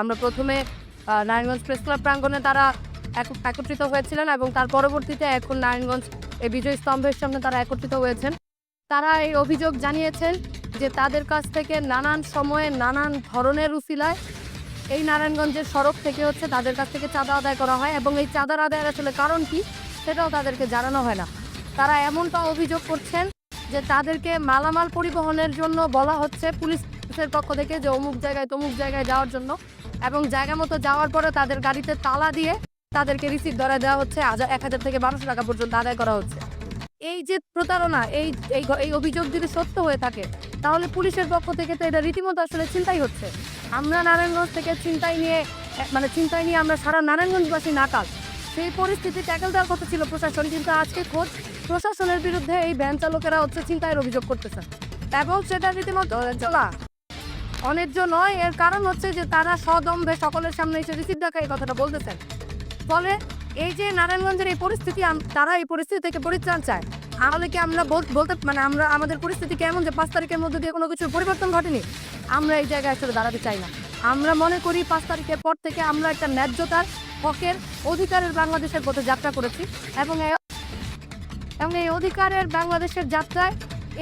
আমরা প্রথমে Narayanganj press club প্রাঙ্গণে তারা একত্রিত হয়েছিলেন এবং তার পরবর্তীতে এখন নারায়ণগঞ্জ এই বিজয় স্তম্ভের সামনে তারা একত্রিত হয়েছেন। তারা এই অভিযোগ জানিয়েছেন যে তাদের কাছ থেকে নানান সময়ে নানান ধরনের উসিলায় এই নারায়ণগঞ্জের সড়ক থেকে হচ্ছে তাদের কাছ থেকে চাঁদা আদায় করা হয় এবং এই চাঁদার আদায়ের আসলে কারণ কি সেটাও তাদেরকে জানানো হয় না। তারা এমনটা অভিযোগ করছেন যে তাদেরকে মালামাল পরিবহনের জন্য বলা হচ্ছে পুলিশের পক্ষ থেকে যে অমুক জায়গায় তমুক জায়গায় যাওয়ার জন্য। এবং জায়গা মতো যাওয়ার পরে তাদের গাড়িতে তালা দিয়ে তাদেরকে রিসিভ ধরা দেওয়া হচ্ছে। এক হাজার থেকে বারোশো টাকা পর্যন্ত আদায় করা হচ্ছে। এই যে প্রতারণা, এই এই অভিযোগ যদি সত্য হয়ে থাকে, তাহলে পুলিশের পক্ষ থেকে তো এটা রীতিমতো আসলে চিন্তাই হচ্ছে। আমরা নারায়ণগঞ্জ থেকে চিন্তাই নিয়ে মানে চিন্তাই নিয়ে আমরা সারা নারায়ণগঞ্জবাসী নাকাল। সেই পরিস্থিতি ট্যাকেল দেওয়ার কথা ছিল প্রশাসন, কিন্তু আজকে খোঁজ প্রশাসনের বিরুদ্ধে এই ভ্যান চালকেরা হচ্ছে চিন্তায়ের অভিযোগ করতেছে। এবং সেটা রীতিমতো চলা। অন্যায্য নয়, এর কারণ হচ্ছে যে তারা সদম্ভে সকলের সামনে এসে রিসিভ দেখা এই কথাটা বলতেছেন। ফলে এই যে নারায়ণগঞ্জের এই পরিস্থিতি তারা এই পরিস্থিতি থেকে পরিত্রাণ চায়। তাহলে কি আমরা বলতে মানে আমরা আমাদের পরিস্থিতি কেমন যে পাঁচ তারিখের মধ্যে দিয়ে কোনো কিছুর পরিবর্তন ঘটেনি? আমরা এই জায়গায় আসলে দাঁড়াতে চাই না। আমরা মনে করি পাঁচ তারিখের পর থেকে আমরা একটা ন্যায্যতার, হকের অধিকারের বাংলাদেশের পথে যাত্রা করেছি এবং এবং এই অধিকারের বাংলাদেশের যাত্রায়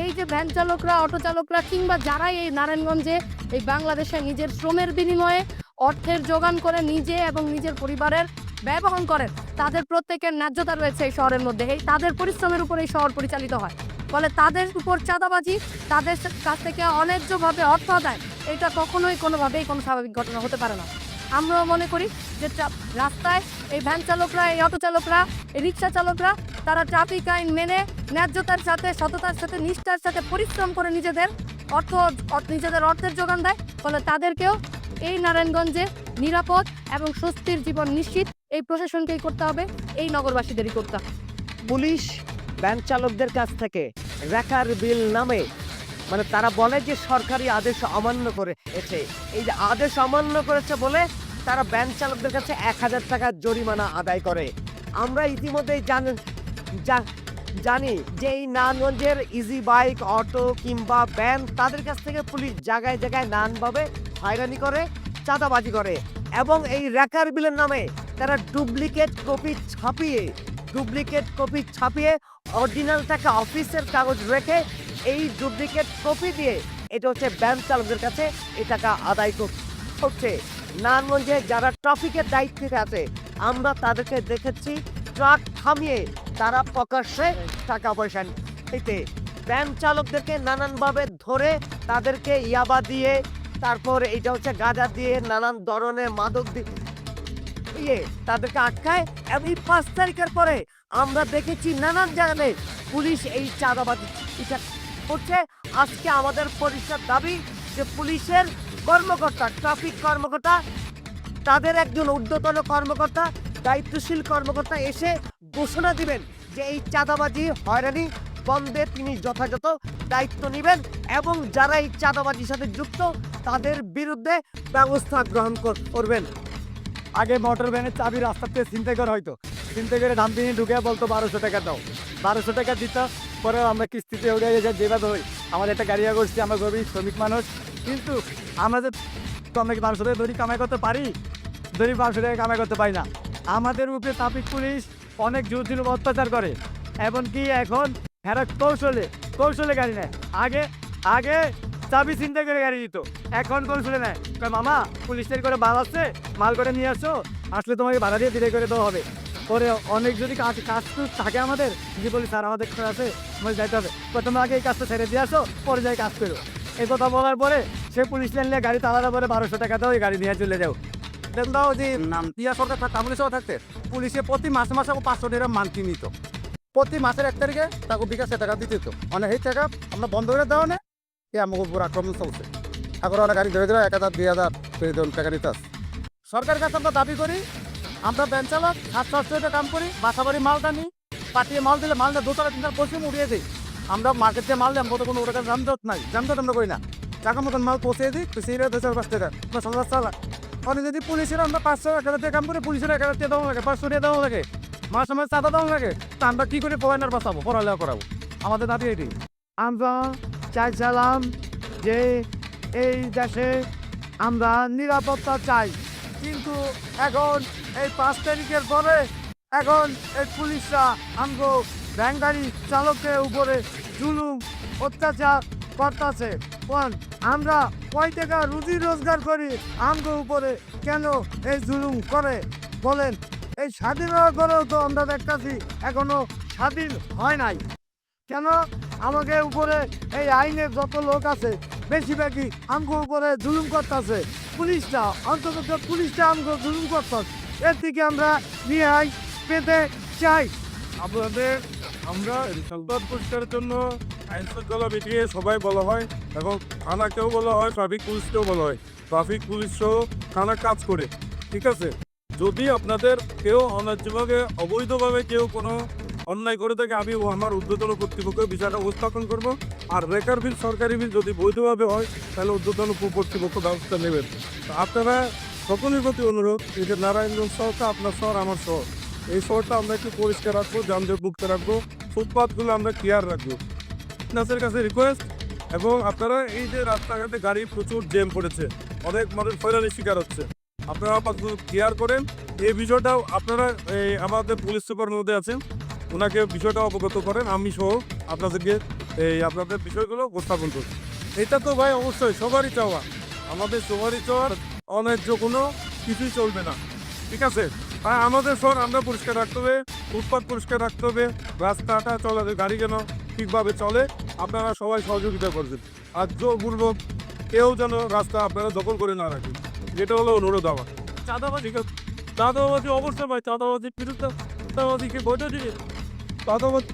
এই যে ভ্যান চালকরা, অটো চালকরা কিংবা যারাই এই নারায়ণগঞ্জে এই বাংলাদেশে নিজের শ্রমের বিনিময়ে অর্থের যোগান করে নিজে এবং নিজের পরিবারের ব্যয় বহন করেন, তাদের প্রত্যেকের ন্যায্যতা রয়েছে এই শহরের মধ্যে। এই তাদের পরিশ্রমের উপর এই শহর পরিচালিত হয়। ফলে তাদের উপর চাঁদাবাজি, তাদের কাছ থেকে অন্যায্যভাবে অর্থ আদায়, এটা কখনোই কোনোভাবেই কোনো স্বাভাবিক ঘটনা হতে পারে না। আমরাও মনে করি যে রাস্তায় এই ভ্যান চালকরা, এই অটো চালকরা রিক্সা চালকরা তারা ট্রাফিক আইন মেনে ন্যায্যতার সাথে, সততার সাথে, নিষ্ঠার সাথে পরিশ্রম করে নিজেদের অর্থ নিজেদের অর্থের যোগান দেয়। ফলে তাদেরকেও এই নারায়ণগঞ্জে নিরাপদ এবং স্বস্তির জীবন নিশ্চিত এই প্রশাসনকেই করতে হবে, এই নগরবাসীদেরই করতে হবে। পুলিশ ব্যাংক চালকদের কাছ থেকে রেকার বিল নামে মানে তারা বলে যে সরকারি আদেশ অমান্য করেছে। এই যে আদেশ অমান্য করেছে বলে তারা ব্যাংক চালকদের কাছে এক হাজার টাকার জরিমানা আদায় করে। আমরা ইতিমধ্যেই জানি যে এই নারায়ণগঞ্জের ইজি বাইক অটো কিংবা ভ্যান তাদের কাছ থেকে পুলিশ জায়গায় জায়গায় নানভাবে হয়রানি করে, চাঁদাবাজি করে এবং এই রেকার বিলের নামে তারা ডুপ্লিকেট কপি ছাপিয়ে, ডুপ্লিকেট কপি ছাপিয়ে অরিজিনাল টাকা অফিসের কাগজ রেখে এই ডুপ্লিকেট কপি দিয়ে এটা হচ্ছে ব্যাংক চালকদের কাছে এই টাকা আদায় কর- করছে। নারায়ণগঞ্জে যারা ট্রাফিকের দায়িত্বে আছে আমরা তাদেরকে দেখেছি, ট্রাক থামিয়ে তারা প্রকাশ্যে টাকা পয়সা নিতে। ব্যাংক চালকদেরকে নানানভাবে ধরে তাদেরকে ইয়াবা দিয়ে, তারপর এটা হচ্ছে গাঁজা দিয়ে নানান ধরনের মাদক দিয়ে তাদেরকে আটকায়। এবং পাঁচ তারিখের পরে আমরা দেখেছি নানান জায়গায় পুলিশ এই চাঁদাবাজি করছে। আজকে আমাদের পরিষ্কার দাবি যে পুলিশের কর্মকর্তা, ট্রাফিক কর্মকর্তা তাদের একজন ঊর্ধ্বতন কর্মকর্তা, দায়িত্বশীল কর্মকর্তা এসে ঘোষণা দিবেন যে এই চাঁদাবাজি হয়রানি বন্ধে তিনি যথাযথ দায়িত্ব নেবেন এবং যারা এই চাঁদাবাজির সাথে যুক্ত, তাদের বিরুদ্ধে ব্যবস্থা গ্রহণ কর- করবেন। আগে মোটর ভ্যানের চাবি রাস্তাতে চিন্তা করে হয়তো চিন্তা করে ধামপিনি ঢুকে বলতো, বারোশো টাকা দাও। বারোশো টাকা দিত, পরে আমরা কিস্তিতে উঠে যে যেভাবে হই আমাদের একটা গাড়ি করছি আমরা গরিব, শ্রমিক মানুষ। কিন্তু আমরা যে কমে টাকা দড়ি কামাই করতে পারি? দড়ি বারোশো টাকা কামাই করতে পারি না। আমাদের উপরে ট্রাফিক পুলিশ অনেক জোর অত্যাচার করে। এমনকি এখন এরা কৌশলে কৌশলে গাড়ি নেয়। আগে আগে চাবি চিন্তা করে গাড়ি দিত। এখন কৌশলে নেয়। মামা পুলিশের করে মাল আছে, মাল করে নিয়ে আসো। আসলে তোমাকে ভাড়া দিয়ে দিলে করে দেওয়া হবে। পরে অনেক যদি কাজ কাজ তো থাকে আমাদের, যে বলি, স্যার, আমাদের কাজ আছে, তোমাকে যাইতে হবে। প্রথমে আগে এই কাজটা ছেড়ে দিয়ে আসো, পরে যাই কাজ করো। এই কথা বলার পরে সে পুলিশ লাইন নিয়ে গাড়ি তালার পরে বারোশো টাকা দাও এই গাড়ি নিয়ে চলে যাও। দেন দাও যে নাম টিয়া সরকার সহ থাকতে। পুলিশে প্রতি মাসে মাসে পাঁচশো টাকা মান্থলি নিত। প্রতি মাসের এক তারিখে তাকে বিকাশে টাকা দিতে হতো মানে সেই টাকা আমরা বন্ধ করে দেওয়া না এ আমাকে উপর আক্রমণ চলছে। এখন অনেক গাড়ি ধরে ধরে এক হাজার দুই হাজার টাকা নিতে আসে। সরকারের কাছে আমরা দাবি করি আমরা ব্যাংক চালক সাত সাতশো কাম করি বাসা বাড়ি মাল টানি পাঠিয়ে মাল দিলে মাল দু টাকা তিন টাকা পশ্চিম উড়িয়ে দিই। আমরা মার্কেটে মাল দিই আমাদের কোনো ওটাকে জামদত নাই জামদত আমরা করি না। টাকা মতন মাল পৌঁছে দিই তো সেই রেট হচ্ছে পাঁচ টাকা। সাত হাজার মানে যদি পুলিশের আমরা পাঁচশো এক হাজার কাম করি পুলিশের এক হাজার দেওয়া লাগে, পাঁচশো টাকা দেওয়া লাগে, মাস সময় চাঁদা দেওয়া লাগে, তা আমরা কি করে পড়ানোর বাঁচাবো, পড়ালেখা করাবো? আমাদের দাবি এটি। আমরা চাইছিলাম যে এই দেশে আমরা নিরাপত্তা চাই, কিন্তু এখন এই পাঁচ তারিখের পরে এখন এই পুলিশরা আমগো ভ্যান গাড়ি চালকের উপরে জুলুম, অত্যাচার করতেছে। কোন আমরা কয় টাকা রুজি রোজগার করি? আমগো উপরে কেন এই জুলুম করে? বলেন, এই স্বাধীনতা করেও তো আমরা দেখতেছি এখনও স্বাধীন হয় নাই। কেন আমাকে উপরে এই আইনের যত লোক আছে, বেশিরভাগই আমগো উপরে জুলুম করতেছে। পুলিশটা অন্তত পুলিশটা আমগো জুলুম করতেছে। এর থেকে আমরা রিহাই পেতে চাই। আপনাদের, আমরা সংবাদ পরিষ্কারের জন্য আইন শৃঙ্খলা মিটিয়ে সবাই বলা হয় এবং থানাকেও বলা হয় ট্রাফিক পুলিশকেও বলা হয়। ট্রাফিক পুলিশও থানা কাজ করে, ঠিক আছে? যদি আপনাদের কেউ অন্যায্যভাবে, অবৈধভাবে কেউ কোনো অন্যায় করে থাকে, আমি আমার ঊর্ধ্বতন কর্তৃপক্ষ বিষয়টা উপস্থাপন করব। আর রেকার বিল, সরকারি বিল যদি বৈধভাবে হয়, তাহলে ঊর্ধ্বতন কর্তৃপক্ষ ব্যবস্থা নেবেন। আপনারা সকলের প্রতি অনুরোধ, এই যে নারায়ণগঞ্জ শহরটা আপনার শহর, আমার শহর। এই শহরটা আমরা একটু পরিষ্কার রাখব, যানজট মুক্ত রাখব ফুটপাথগুলো আমরা ক্লিয়ার রাখব। আপনাদের কাছে রিকোয়েস্ট এবং আপনারা এই যে রাস্তাঘাটে গাড়ি প্রচুর জ্যাম পড়েছে অনেক মানুষ হয়রানির শিকার হচ্ছে। আপনারা ক্লিয়ার করেন, এই বিষয়টাও আপনারা এই আমাদের পুলিশ সুপার মধ্যে আছেন ওনাকে বিষয়টা অবগত করেন, আমি সহ আপনাদেরকে এই আপনাদের বিষয়গুলো উপস্থাপন করি এটা তো ভাই অবশ্যই, সবারই চাওয়া। আমাদের সবারই চাওয়ার অন্যায্য কোনো কিছুই চলবে না। ঠিক আছে? আর আমাদের শহর আমরা পরিষ্কার রাখতে হবে ফুটপাথ পরিষ্কার রাখতে হবে, রাস্তাটা চলা গাড়ি যেন ঠিকভাবে চলে আপনারা সবাই সহযোগিতা করবেন আর জোরপূর্বক কেউ যেন রাস্তা আপনারা দখল করে না রাখেন। যেটা হলো অনুরোধ আমার। চাঁদাবাজি চাঁদাবাজি অবশ্যই ভাই চাঁদাবাজির বিরুদ্ধে চাঁদাবাজিকে বৈঠক দিয়ে চাঁদাবাজি